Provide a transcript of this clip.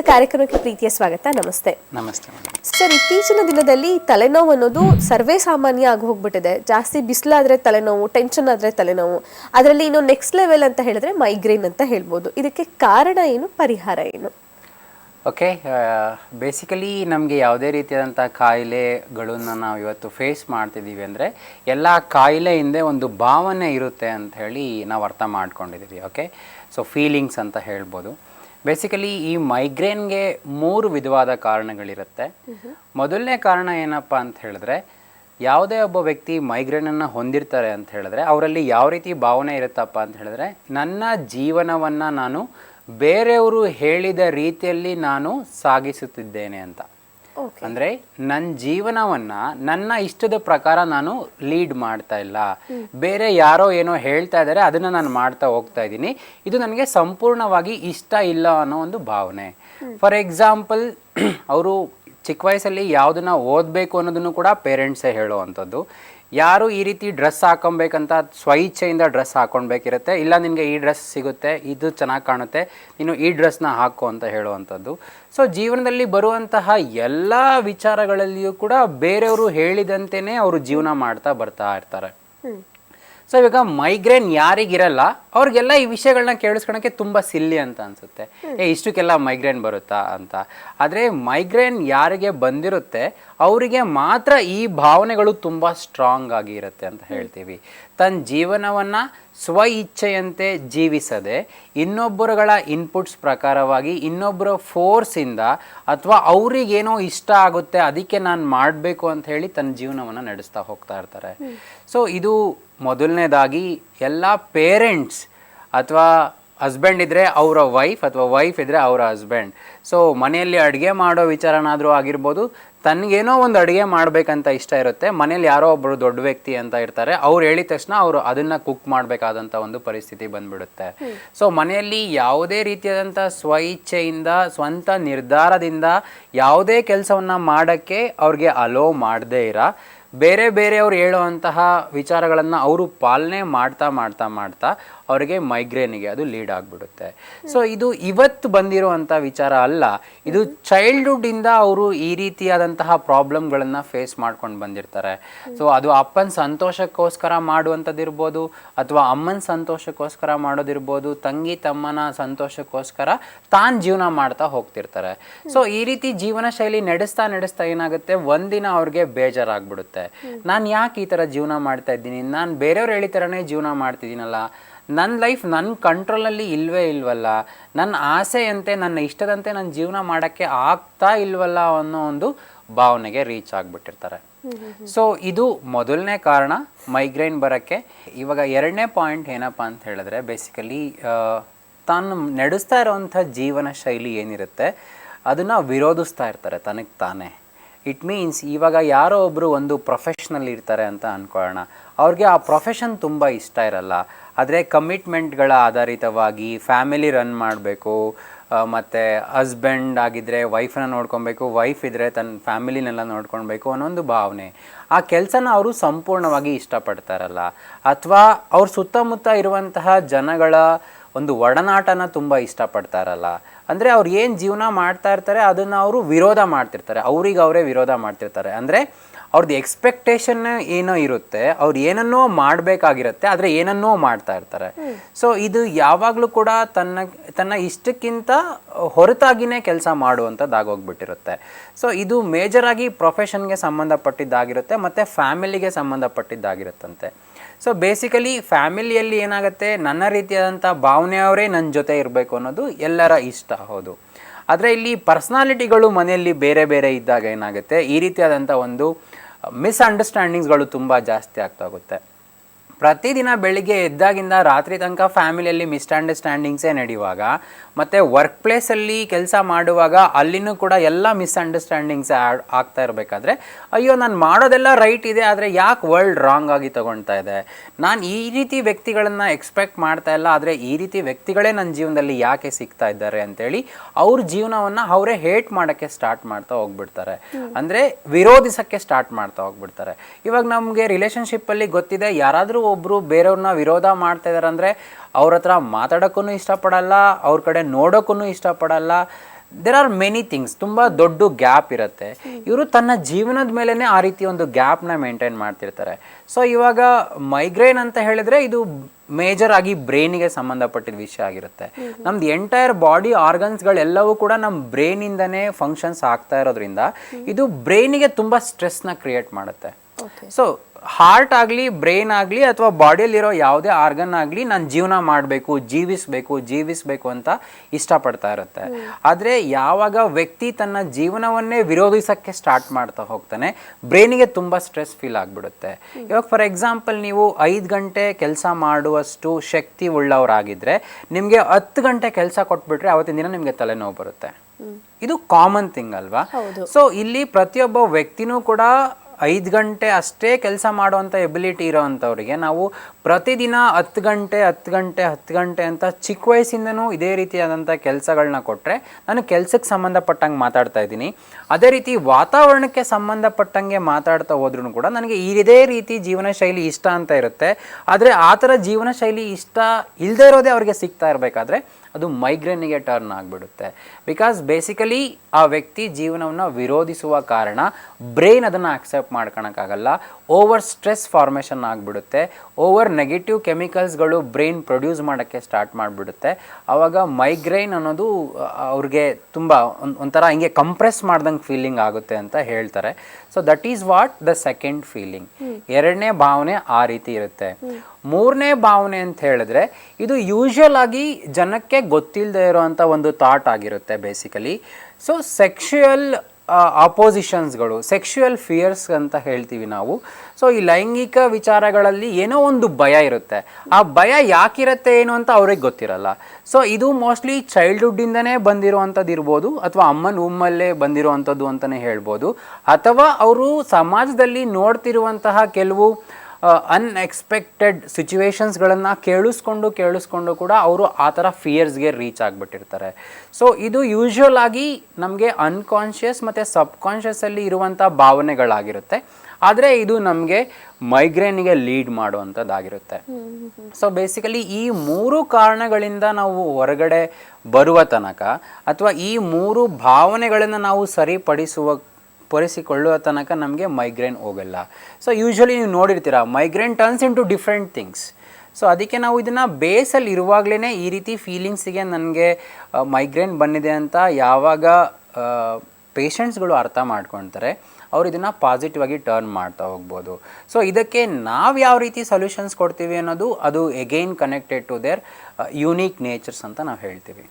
Sir ಕಾರ್ಯಕ್ರಮಕ್ಕೆ ಪ್ರೀತಿಯ ಸ್ವಾಗತ. ನಮಸ್ತೆ. ನಮಸ್ತೆ ಸರ್ ಇತ್ತೀಚಿನ ದಿನದಲ್ಲಿ ತಲೆನೋವು ಅನ್ನೋದು ಸರ್ವೇ ಸಾಮಾನ್ಯ ಆಗಿ ಹೋಗ್ಬಿಟ್ಟಿದೆ. ಜಾಸ್ತಿ ಬಿಸಿಲಾದ್ರೆ ತಲೆನೋವು ಟೆನ್ಷನ್ ಆದ್ರೆ ತಲೆನೋವು. ಅದರಲ್ಲಿ ಇನ್ನು ನೆಕ್ಸ್ಟ್ ಲೆವೆಲ್ ಅಂತ ಹೇಳಿದ್ರೆ ಮೈಗ್ರೇನ್ ಅಂತ ಹೇಳ್ಬೋದು. ಇದಕ್ಕೆ ಕಾರಣ ಏನು ಪರಿಹಾರ ಏನು? ಓಕೆ ಬೇಸಿಕಲಿ ನಮಗೆ ಯಾವುದೇ ರೀತಿಯಾದಂಥ ಕಾಯಿಲೆಗಳನ್ನು ನಾವು ಇವತ್ತು ಫೇಸ್ ಮಾಡ್ತಿದ್ದೀವಿ ಅಂದರೆ ಎಲ್ಲ ಕಾಯಿಲೆ ಹಿಂದೆ ಒಂದು ಭಾವನೆ ಇರುತ್ತೆ ಅಂತ ಹೇಳಿ ನಾವು ಅರ್ಥ ಮಾಡ್ಕೊಂಡಿದ್ದೀವಿ ಓಕೆ ಸೊ ಫೀಲಿಂಗ್ಸ್ ಅಂತ ಹೇಳ್ಬೋದು. ಬೇಸಿಕಲಿ ಈ ಮೈಗ್ರೇನ್ಗೆ ಮೂರು ವಿಧವಾದ ಕಾರಣಗಳಿರುತ್ತೆ. ಮೊದಲನೇ ಕಾರಣ ಏನಪ್ಪ ಅಂತ ಹೇಳಿದ್ರೆ, ಯಾವುದೇ ಒಬ್ಬ ವ್ಯಕ್ತಿ ಮೈಗ್ರೇನನ್ನು ಹೊಂದಿರ್ತಾರೆ ಅಂತ ಹೇಳಿದ್ರೆ, ಅವರಲ್ಲಿ ಯಾವ ರೀತಿ ಭಾವನೆ ಇರುತ್ತಪ್ಪ ಅಂತ ಹೇಳಿದ್ರೆ, ನನ್ನ ಜೀವನವನ್ನು ನಾನು ಬೇರೆಯವರು ಹೇಳಿದ ರೀತಿಯಲ್ಲಿ ನಾನು ಸಾಗಿಸುತ್ತಿದ್ದೇನೆ ಅಂತ. ಅಂದರೆ ನನ್ನ ಜೀವನವನ್ನ ನನ್ನ ಇಷ್ಟದ ಪ್ರಕಾರ ನಾನು ಲೀಡ್ ಮಾಡ್ತಾ ಇಲ್ಲ. ಬೇರೆ ಯಾರೋ ಏನೋ ಹೇಳ್ತಾ ಇದ್ದಾರೆ ಅದನ್ನ ನಾನು ಮಾಡ್ತಾ ಹೋಗ್ತಾ ಇದ್ದೀನಿ. ಇದು ನನಗೆ ಸಂಪೂರ್ಣವಾಗಿ ಇಷ್ಟ ಇಲ್ಲ ಅನ್ನೋ ಒಂದು ಭಾವನೆ. ಫಾರ್ ಎಕ್ಸಾಂಪಲ್ ಅವರು ಚಿಕ್ಕ ವಯಸ್ಸಲ್ಲಿ ಯಾವುದನ್ನ ಓದಬೇಕು ಅನ್ನೋದನ್ನು ಕೂಡ ಪೇರೆಂಟ್ಸೇ ಹೇಳುವಂಥದ್ದು. ಯಾರು ಈ ರೀತಿ ಡ್ರೆಸ್ ಹಾಕೊಬೇಕಂತ ಸ್ವಇಚ್ಛೆಯಿಂದ ಡ್ರೆಸ್ ಹಾಕೊಳ್ಬೇಕಿರುತ್ತೆ ಇಲ್ಲ ನಿನಗೆ ಈ ಡ್ರೆಸ್ ಸಿಗುತ್ತೆ, ಇದು ಚೆನ್ನಾಗಿ ಕಾಣುತ್ತೆ, ನೀನು ಈ ಡ್ರೆಸ್ನ ಹಾಕು ಅಂತ ಹೇಳುವಂಥದ್ದು. ಸೊ ಜೀವನದಲ್ಲಿ ಬರುವಂತಹ ಎಲ್ಲ ವಿಚಾರಗಳಲ್ಲಿಯೂ ಕೂಡ ಬೇರೆಯವರು ಹೇಳಿದಂತೆಯೇ ಅವರು ಜೀವನ ಮಾಡ್ತಾ ಬರ್ತಾ ಇರ್ತಾರೆ. ಸೊ ಇವಾಗ ಮೈಗ್ರೇನ್ ಯಾರಿಗಿರಲ್ಲ ಅವ್ರಿಗೆಲ್ಲ ಈ ವಿಷಯಗಳನ್ನ ಕೇಳಿಸ್ಕೊಳಕ್ಕೆ ತುಂಬ ಸಿಲ್ಲಿ ಅಂತ ಅನ್ಸುತ್ತೆ. ಏ ಇಷ್ಟಕ್ಕೆಲ್ಲ ಮೈಗ್ರೇನ್ ಬರುತ್ತಾ ಅಂತ. ಆದರೆ ಮೈಗ್ರೇನ್ ಯಾರಿಗೆ ಬಂದಿರುತ್ತೆ ಅವರಿಗೆ ಮಾತ್ರ ಈ ಭಾವನೆಗಳು ತುಂಬ ಸ್ಟ್ರಾಂಗ್ ಆಗಿ ಇರುತ್ತೆ ಅಂತ ಹೇಳ್ತೀವಿ. ತನ್ನ ಜೀವನವನ್ನು ಸ್ವ ಇಚ್ಛೆಯಂತೆ ಜೀವಿಸದೆ ಇನ್ನೊಬ್ಬರುಗಳ ಇನ್ಪುಟ್ಸ್ ಪ್ರಕಾರವಾಗಿ ಇನ್ನೊಬ್ಬರ ಫೋರ್ಸಿಂದ ಅಥವಾ ಅವರಿಗೇನೋ ಇಷ್ಟ ಆಗುತ್ತೆ ಅದಕ್ಕೆ ನಾನು ಮಾಡಬೇಕು ಅಂತ ಹೇಳಿ ತನ್ನ ಜೀವನವನ್ನು ನಡೆಸ್ತಾ ಹೋಗ್ತಾ ಇರ್ತಾರೆ. ಸೊ ಇದು ಮೊದಲನೇದಾಗಿ ಎಲ್ಲ ಪೇರೆಂಟ್ಸ್ ಅಥವಾ ಹಸ್ಬೆಂಡ್ ಇದ್ದರೆ ಅವರ ವೈಫ್ ಅಥವಾ ವೈಫ್ ಇದ್ದರೆ ಅವರ ಹಸ್ಬೆಂಡ್ ಸೊ ಮನೆಯಲ್ಲಿ ಅಡುಗೆ ಮಾಡೋ ವಿಚಾರನಾದರೂ ಆಗಿರ್ಬೋದು, ತನಗೇನೋ ಒಂದು ಅಡುಗೆ ಮಾಡಬೇಕಂತ ಇಷ್ಟ ಇರುತ್ತೆ ಮನೇಲಿ ಯಾರೋ ಒಬ್ಬರು ದೊಡ್ಡ ವ್ಯಕ್ತಿ ಅಂತ ಇರ್ತಾರೆ, ಅವ್ರು ಹೇಳಿದ ತಕ್ಷಣ ಅವರು ಅದನ್ನು ಕುಕ್ ಮಾಡಬೇಕಾದಂಥ ಒಂದು ಪರಿಸ್ಥಿತಿ ಬಂದ್ಬಿಡುತ್ತೆ. ಸೊ ಮನೆಯಲ್ಲಿ ಯಾವುದೇ ರೀತಿಯಾದಂಥ ಸ್ವಇಚ್ಛೆಯಿಂದ ಸ್ವಂತ ನಿರ್ಧಾರದಿಂದ ಯಾವುದೇ ಕೆಲಸವನ್ನು ಮಾಡೋಕ್ಕೆ ಅವ್ರಿಗೆ ಅಲೋ ಮಾಡದೇ ಇರ. ಬೇರೆ ಬೇರೆಯವ್ರು ಹೇಳುವಂತಹ ವಿಚಾರಗಳನ್ನು ಅವರು ಪಾಲನೆ ಮಾಡ್ತಾ ಮಾಡ್ತಾ ಮಾಡ್ತಾ ಅವರಿಗೆ ಮೈಗ್ರೇನಿಗೆ ಅದು ಲೀಡ್ ಆಗಿಬಿಡುತ್ತೆ. ಸೊ ಇದು ಇವತ್ತು ಬಂದಿರುವಂಥ ವಿಚಾರ ಅಲ್ಲ. ಇದು ಚೈಲ್ಡ್ಹುಡ್ಡಿಂದ ಅವರು ಈ ರೀತಿಯಾದಂತಹ ಪ್ರಾಬ್ಲಮ್ಗಳನ್ನು ಫೇಸ್ ಮಾಡ್ಕೊಂಡು ಬಂದಿರ್ತಾರೆ. ಸೊ ಅದು ಅಪ್ಪನ ಸಂತೋಷಕ್ಕೋಸ್ಕರ ಮಾಡುವಂಥದ್ದಿರ್ಬೋದು ಅಥವಾ ಅಮ್ಮನ ಸಂತೋಷಕ್ಕೋಸ್ಕರ ಮಾಡೋದಿರ್ಬೋದು, ತಂಗಿ ತಮ್ಮನ ಸಂತೋಷಕ್ಕೋಸ್ಕರ ತಾನು ಜೀವನ ಮಾಡ್ತಾ ಹೋಗ್ತಿರ್ತಾರೆ. ಸೊ ಈ ರೀತಿ ಜೀವನ ಶೈಲಿ ನಡೆಸ್ತಾ ನಡೆಸ್ತಾ ಏನಾಗುತ್ತೆ? ಒಂದಿನ ಅವ್ರಿಗೆ ಬೇಜಾರಾಗ್ಬಿಡುತ್ತೆ. ನಾನು ಯಾಕೆ ಈ ಥರ ಜೀವನ ಮಾಡ್ತಾ ಇದ್ದೀನಿ? ನಾನು ಬೇರೆಯವ್ರು ಹೇಳಿ ಥರನೇ ಜೀವನ ಮಾಡ್ತಿದ್ದೀನಲ್ಲ. ನನ್ನ ಲೈಫ್ ನನ್ನ ಕಂಟ್ರೋಲಲ್ಲಿ ಇಲ್ವೇ ಇಲ್ವಲ್ಲ. ನನ್ನ ಆಸೆಯಂತೆ ನನ್ನ ಇಷ್ಟದಂತೆ ನನ್ನ ಜೀವನ ಮಾಡೋಕ್ಕೆ ಆಗ್ತಾ ಇಲ್ವಲ್ಲ ಅನ್ನೋ ಒಂದು ಭಾವನೆಗೆ ರೀಚ್ ಆಗಿಬಿಟ್ಟಿರ್ತಾರೆ. ಸೊ ಇದು ಮೊದಲನೇ ಕಾರಣ ಮೈಗ್ರೇನ್ ಬರೋಕ್ಕೆ. ಇವಾಗ ಎರಡನೇ ಪಾಯಿಂಟ್ ಏನಪ್ಪ ಅಂತ ಹೇಳಿದ್ರೆ ಬೇಸಿಕಲಿ ತಾನು ನಡೆಸ್ತಾ ಇರೋವಂಥ ಜೀವನ ಶೈಲಿ ಏನಿರುತ್ತೆ ಅದನ್ನು ವಿರೋಧಿಸ್ತಾ ಇರ್ತಾರೆ ತನಗೆ ತಾನೇ. ಇಟ್ ಮೀನ್ಸ್ ಇವಾಗ ಯಾರೋ ಒಬ್ಬರು ಒಂದು ಪ್ರೊಫೆಷ್ನಲ್ ಇರ್ತಾರೆ ಅಂತ ಅಂದ್ಕೊಳ್ಳೋಣ ಅವ್ರಿಗೆ ಆ ಪ್ರೊಫೆಷನ್ ತುಂಬ ಇಷ್ಟ ಇರಲ್ಲ. ಆದರೆ ಕಮಿಟ್ಮೆಂಟ್ಗಳ ಆಧಾರಿತವಾಗಿ ಫ್ಯಾಮಿಲಿ ರನ್ ಮಾಡಬೇಕು ಮತ್ತು ಹಸ್ಬೆಂಡ್ ಆಗಿದ್ದರೆ ವೈಫನ್ನ ನೋಡ್ಕೊಬೇಕು ವೈಫ್ ಇದ್ದರೆ ತನ್ನ ಫ್ಯಾಮಿಲಿನೆಲ್ಲ ನೋಡ್ಕೊಳ್ಬೇಕು ಅನ್ನೋ ಒಂದು ಭಾವನೆ. ಆ ಕೆಲಸನ ಅವರು ಸಂಪೂರ್ಣವಾಗಿ ಇಷ್ಟಪಡ್ತಾರಲ್ಲ ಅಥವಾ ಅವ್ರ ಸುತ್ತಮುತ್ತ ಇರುವಂತಹ ಜನಗಳ ಒಂದು ಒಡನಾಟನ ತುಂಬ ಇಷ್ಟಪಡ್ತಾರಲ್ಲ. ಅಂದರೆ ಅವ್ರು ಏನು ಜೀವನ ಮಾಡ್ತಾ ಇರ್ತಾರೆ, ಅದನ್ನು ಅವರು ವಿರೋಧ ಮಾಡ್ತಿರ್ತಾರೆ. ಅವ್ರಿಗೆ ಅವರೇ ವಿರೋಧ ಮಾಡ್ತಿರ್ತಾರೆ. ಅಂದರೆ ಅವ್ರದ್ದು ಎಕ್ಸ್ಪೆಕ್ಟೇಷನ್ ಏನೋ ಇರುತ್ತೆ, ಅವ್ರು ಏನನ್ನೋ ಮಾಡಬೇಕಾಗಿರುತ್ತೆ, ಆದರೆ ಏನನ್ನೋ ಮಾಡ್ತಾ ಇರ್ತಾರೆ. ಸೊ ಇದು ಯಾವಾಗಲೂ ಕೂಡ ತನ್ನ ತನ್ನ ಇಷ್ಟಕ್ಕಿಂತ ಹೊರತಾಗಿನೇ ಕೆಲಸ ಮಾಡುವಂಥದ್ದಾಗೋಗ್ಬಿಟ್ಟಿರುತ್ತೆ ಸೊ ಇದು ಮೇಜರಾಗಿ ಪ್ರೊಫೆಷನ್ಗೆ ಸಂಬಂಧಪಟ್ಟಿದ್ದಾಗಿರುತ್ತೆ, ಮತ್ತು ಫ್ಯಾಮಿಲಿಗೆ ಸಂಬಂಧಪಟ್ಟಿದ್ದಾಗಿರುತ್ತಂತೆ. ಸೊ ಬೇಸಿಕಲಿ ಫ್ಯಾಮಿಲಿಯಲ್ಲಿ ಏನಾಗುತ್ತೆ? ನನ್ನ ರೀತಿಯಾದಂಥ ಭಾವನೆಯವರೇ ನನ್ನ ಜೊತೆ ಇರಬೇಕು ಅನ್ನೋದು ಎಲ್ಲರ ಇಷ್ಟ ಹೌದು. ಆದರೆ ಇಲ್ಲಿ ಪರ್ಸ್ನಾಲಿಟಿಗಳು ಮನೆಯಲ್ಲಿ ಬೇರೆ ಬೇರೆ ಇದ್ದಾಗ ಏನಾಗುತ್ತೆ? ಈ ರೀತಿಯಾದಂಥ ಒಂದು ಮಿಸ್ಅಂಡರ್ಸ್ಟ್ಯಾಂಡಿಂಗ್ಸ್ಗಳು ತುಂಬ ಜಾಸ್ತಿ ಆಗ್ತಾ ಹೋಗುತ್ತೆ. ಪ್ರತಿದಿನ ಬೆಳಿಗ್ಗೆ ಎದ್ದಾಗಿಂದ ರಾತ್ರಿ ತನಕ ಫ್ಯಾಮಿಲಿಯಲ್ಲಿ ಮಿಸ್ಅಂಡರ್ಸ್ಟ್ಯಾಂಡಿಂಗ್ಸೇ ನಡೆಯುವಾಗ ಮತ್ತು ವರ್ಕ್ ಪ್ಲೇಸಲ್ಲಿ ಕೆಲಸ ಮಾಡುವಾಗ ಅಲ್ಲಿನೂ ಕೂಡ ಎಲ್ಲ ಮಿಸ್ಅಂಡರ್ಸ್ಟ್ಯಾಂಡಿಂಗ್ಸ್ ಆಗ್ತಾ ಇರಬೇಕಾದ್ರೆ ಅಯ್ಯೋ ನಾನು ಮಾಡೋದೆಲ್ಲ ರೈಟ್ ಇದೆ ಆದರೆ ಯಾಕೆ ವರ್ಲ್ಡ್ ರಾಂಗ್ ಆಗಿ ತೊಗೊಳ್ತಾ ಇದೆ? ನಾನು ಈ ರೀತಿ ವ್ಯಕ್ತಿಗಳನ್ನು ಎಕ್ಸ್ಪೆಕ್ಟ್ ಮಾಡ್ತಾ ಇಲ್ಲ ಆದರೆ ಈ ರೀತಿ ವ್ಯಕ್ತಿಗಳೇ ನನ್ನ ಜೀವನದಲ್ಲಿ ಯಾಕೆ ಸಿಗ್ತಾ ಇದ್ದಾರೆ ಅಂತೇಳಿ ಅವ್ರ ಜೀವನವನ್ನು ಅವರೇ ಹೇಟ್ ಮಾಡೋಕ್ಕೆ ಸ್ಟಾರ್ಟ್ ಮಾಡ್ತಾ ಹೋಗ್ಬಿಡ್ತಾರೆ. ಅಂದರೆ ವಿರೋಧಿಸೋಕ್ಕೆ ಸ್ಟಾರ್ಟ್ ಮಾಡ್ತಾ ಹೋಗ್ಬಿಡ್ತಾರೆ. ಇವಾಗ ನಮಗೆ ರಿಲೇಷನ್ಶಿಪ್ಪಲ್ಲಿ ಗೊತ್ತಿದೆ ಯಾರಾದರೂ ಒಬ್ಬರು ಬೇರೆಯವ್ರನ್ನ ವಿರೋಧ ಮಾಡ್ತಾ ಇದ್ದಾರೆ ಅಂದರೆ ಅವ್ರ ಹತ್ರ ಮಾತಾಡೋಕ್ಕೂ ಇಷ್ಟಪಡಲ್ಲ ಅವ್ರ ಕಡೆ ನೋಡೋಕ್ಕೂ ಇಷ್ಟಪಡಲ್ಲ. ದೇರ್ ಆರ್ ಮೆನಿ ಥಿಂಗ್ಸ್ ತುಂಬ ದೊಡ್ಡ ಗ್ಯಾಪ್ ಇರುತ್ತೆ. ಇವರು ತನ್ನ ಜೀವನದ ಮೇಲೇ ಆ ರೀತಿ ಒಂದು ಗ್ಯಾಪ್ನ ಮೇಂಟೈನ್ ಮಾಡ್ತಿರ್ತಾರೆ. ಸೊ ಇವಾಗ ಮೈಗ್ರೇನ್ ಅಂತ ಹೇಳಿದ್ರೆ ಇದು ಮೇಜರ್ ಆಗಿ ಬ್ರೈನಿಗೆ ಸಂಬಂಧಪಟ್ಟಿದ ವಿಷಯ ಆಗಿರುತ್ತೆ. ನಮ್ದು ಎಂಟೈರ್ ಬಾಡಿ ಆರ್ಗನ್ಸ್ಗಳೆಲ್ಲವೂ ಕೂಡ ನಮ್ಮ ಬ್ರೈನಿಂದನೇ ಫಂಕ್ಷನ್ಸ್ ಆಗ್ತಾ ಇರೋದ್ರಿಂದ ಇದು ಬ್ರೈನಿಗೆ ತುಂಬ ಸ್ಟ್ರೆಸ್ನ ಕ್ರಿಯೇಟ್ ಮಾಡುತ್ತೆ. ಸೊ ಹಾರ್ಟ್ ಆಗಲಿ ಬ್ರೈನ್ ಆಗಲಿ ಅಥವಾ ಬಾಡಿಯಲ್ಲಿರೋ ಯಾವುದೇ ಆರ್ಗನ್ ಆಗಲಿ ನಾನು ಜೀವನ ಮಾಡಬೇಕು ಜೀವಿಸಬೇಕು ಜೀವಿಸಬೇಕು ಅಂತ ಇಷ್ಟಪಡ್ತಾ ಇರುತ್ತೆ. ಆದರೆ ಯಾವಾಗ ವ್ಯಕ್ತಿ ತನ್ನ ಜೀವನವನ್ನೇ ವಿರೋಧಿಸೋಕ್ಕೆ ಸ್ಟಾರ್ಟ್ ಮಾಡ್ತಾ ಹೋಗ್ತಾನೆ ಬ್ರೈನಿಗೆ ತುಂಬ ಸ್ಟ್ರೆಸ್ ಫೀಲ್ ಆಗಿಬಿಡುತ್ತೆ. ಇವಾಗ ಫಾರ್ ಎಕ್ಸಾಂಪಲ್ ನೀವು ಐದು ಗಂಟೆ ಕೆಲಸ ಮಾಡುವಷ್ಟು ಶಕ್ತಿ ಉಳ್ಳವರಾಗಿದ್ದರೆ ನಿಮಗೆ ಹತ್ತು ಗಂಟೆ ಕೆಲಸ ಕೊಟ್ಬಿಟ್ರೆ ಅವತ್ತಿನ ದಿನ ನಿಮಗೆ ತಲೆನೋವು ಬರುತ್ತೆ. ಇದು ಕಾಮನ್ ಥಿಂಗ್ ಅಲ್ವಾ. ಸೊ ಇಲ್ಲಿ ಪ್ರತಿಯೊಬ್ಬ ವ್ಯಕ್ತಿನೂ ಕೂಡ ಐದು ಗಂಟೆ ಅಷ್ಟೇ ಕೆಲಸ ಮಾಡುವಂಥ ಎಬಿಲಿಟಿ ಇರೋವಂಥವ್ರಿಗೆ ನಾವು ಪ್ರತಿದಿನ ಹತ್ತು ಗಂಟೆ ಹತ್ತು ಗಂಟೆ ಹತ್ತು ಗಂಟೆ ಅಂತ ಚಿಕ್ಕ ವಯಸ್ಸಿಂದನೂ ಇದೇ ರೀತಿಯಾದಂಥ ಕೆಲಸಗಳನ್ನ ಕೊಟ್ಟರೆ ನಾನು ಕೆಲಸಕ್ಕೆ ಸಂಬಂಧಪಟ್ಟಂಗೆ ಮಾತಾಡ್ತಾ ಇದ್ದೀನಿ. ಅದೇ ರೀತಿ ವಾತಾವರಣಕ್ಕೆ ಸಂಬಂಧಪಟ್ಟಂಗೆ ಮಾತಾಡ್ತಾ ಹೋದ್ರೂ ಕೂಡ ನನಗೆ ಇದೇ ರೀತಿ ಜೀವನ ಶೈಲಿ ಇಷ್ಟ ಅಂತ ಇರುತ್ತೆ. ಆದರೆ ಆ ಥರ ಜೀವನ ಶೈಲಿ ಇಷ್ಟ ಇಲ್ಲದೇ ಇರೋದೇ ಅವ್ರಿಗೆ ಸಿಗ್ತಾ ಇರಬೇಕಾದ್ರೆ ಅದು ಮೈಗ್ರೇನಿಗೆ ಟರ್ನ್ ಆಗಿಬಿಡುತ್ತೆ. ಬಿಕಾಸ್ ಬೇಸಿಕಲಿ ಆ ವ್ಯಕ್ತಿ ಜೀವನವನ್ನು ವಿರೋಧಿಸುವ ಕಾರಣ ಬ್ರೈನ್ ಅದನ್ನು ಆಕ್ಸೆಪ್ಟ್ ಮಾಡ್ಕೊಳಕ್ಕಾಗಲ್ಲ ಓವರ್ ಸ್ಟ್ರೆಸ್ ಫಾರ್ಮೇಷನ್ ಆಗಿಬಿಡುತ್ತೆ. ಓವರ್ ನೆಗೆಟಿವ್ ಕೆಮಿಕಲ್ಸ್ಗಳು ಬ್ರೈನ್ ಪ್ರೊಡ್ಯೂಸ್ ಮಾಡೋಕ್ಕೆ ಸ್ಟಾರ್ಟ್ ಮಾಡಿಬಿಡುತ್ತೆ. ಆವಾಗ ಮೈಗ್ರೈನ್ ಅನ್ನೋದು ಅವ್ರಿಗೆ ತುಂಬ ಒಂದ್- ಒಂಥರ ಹಿಂಗೆ ಕಂಪ್ರೆಸ್ ಮಾಡ್ದಂಗೆ ಫೀಲಿಂಗ್ ಆಗುತ್ತೆ ಅಂತ ಹೇಳ್ತಾರೆ. So that is what the second feeling ಎರಡನೇ ಭಾವನೆ ಆ ರೀತಿ ಇರುತ್ತೆ. ಮೂರನೇ ಭಾವನೆ ಅಂತ ಹೇಳಿದ್ರೆ ಇದು ಯೂಶುವಲ್ ಆಗಿ ಜನಕ್ಕೆ ಗೊತ್ತಿಲ್ಲದೆ ಇರೋವಂಥ ಒಂದು ಥಾಟ್ ಆಗಿರುತ್ತೆ ಬೇಸಿಕಲಿ ಸೊ ಸೆಕ್ಷುಯಲ್ ಅಪೋಸಿಷನ್ಸ್ಗಳು ಸೆಕ್ಷುಯಲ್ ಫಿಯರ್ಸ್ ಅಂತ ಹೇಳ್ತೀವಿ ನಾವು. ಸೊ ಈ ಲೈಂಗಿಕ ವಿಚಾರಗಳಲ್ಲಿ ಏನೋ ಒಂದು ಭಯ ಇರುತ್ತೆ. ಆ ಭಯ ಯಾಕಿರುತ್ತೆ ಏನು ಅಂತ ಅವ್ರಿಗೆ ಗೊತ್ತಿರಲ್ಲ. ಸೊ ಇದು ಮೋಸ್ಟ್ಲಿ ಚೈಲ್ಡ್ಹುಡ್ಡಿಂದನೇ ಬಂದಿರುವಂಥದ್ದು ಇರ್ಬೋದು, ಅಥವಾ ಅಮ್ಮನ ಉಮ್ಮಲ್ಲೇ ಬಂದಿರುವಂಥದ್ದು ಅಂತಲೇ ಹೇಳ್ಬೋದು. ಅಥವಾ ಅವರು ಸಮಾಜದಲ್ಲಿ ನೋಡ್ತಿರುವಂತಹ ಕೆಲವು ಅನ್ಎಕ್ಸ್ಪೆಕ್ಟೆಡ್ ಸಿಚುವೇಶನ್ಸ್ಗಳನ್ನು ಕೇಳಿಸ್ಕೊಂಡು ಕೇಳಿಸ್ಕೊಂಡು ಕೂಡ ಅವರು ಆ ಥರ ಫಿಯರ್ಸ್ಗೆ ರೀಚ್ ಆಗಿಬಿಟ್ಟಿರ್ತಾರೆ. ಸೊ ಇದು ಯೂಶುವಲ್ ಆಗಿ ನಮಗೆ ಅನ್ಕಾನ್ಷಿಯಸ್ ಮತ್ತು ಸಬ್ಕಾನ್ಷಿಯಸಲ್ಲಿ ಇರುವಂಥ ಭಾವನೆಗಳಾಗಿರುತ್ತೆ. ಆದರೆ ಇದು ನಮಗೆ ಮೈಗ್ರೇನಿಗೆ ಲೀಡ್ ಮಾಡುವಂಥದ್ದಾಗಿರುತ್ತೆ ಸೊ ಬೇಸಿಕಲಿ ಈ ಮೂರು ಕಾರಣಗಳಿಂದ ನಾವು ಹೊರಗಡೆ ಬರುವ ತನಕ ಅಥವಾ ಈ ಮೂರು ಭಾವನೆಗಳನ್ನು ನಾವು ಸರಿಪಡಿಸುವ ಪಡಿಸಿಕೊಳ್ಳುವ ತನಕ ನಮಗೆ ಮೈಗ್ರೇನ್ ಹೋಗಲ್ಲ. ಸೊ ಯೂಶ್ವಲಿ ನೀವು ನೋಡಿರ್ತೀರ migraine turns into different things so ಅದಕ್ಕೆ ನಾವು ಇದನ್ನು ಬೇಸಲ್ಲಿ ಇರುವಾಗಲೇ ಈ ರೀತಿ ಫೀಲಿಂಗ್ಸಿಗೆ ನನಗೆ ಮೈಗ್ರೇನ್ ಬಂದಿದೆ ಅಂತ ಯಾವಾಗ ಪೇಷಂಟ್ಸ್ಗಳು ಅರ್ಥ ಮಾಡ್ಕೊತಾರೆ, ಅವ್ರು ಇದನ್ನು ಪಾಸಿಟಿವ್ ಆಗಿ ಟರ್ನ್ ಮಾಡ್ತಾ ಹೋಗ್ಬೋದು. ಸೊ ಇದಕ್ಕೆ ನಾವು ಯಾವ ರೀತಿ ಸೊಲ್ಯೂಷನ್ಸ್ ಕೊಡ್ತೀವಿ ಅನ್ನೋದು ಅದು again connected to their unique natures ಅಂತ ನಾವು ಹೇಳ್ತೀವಿ.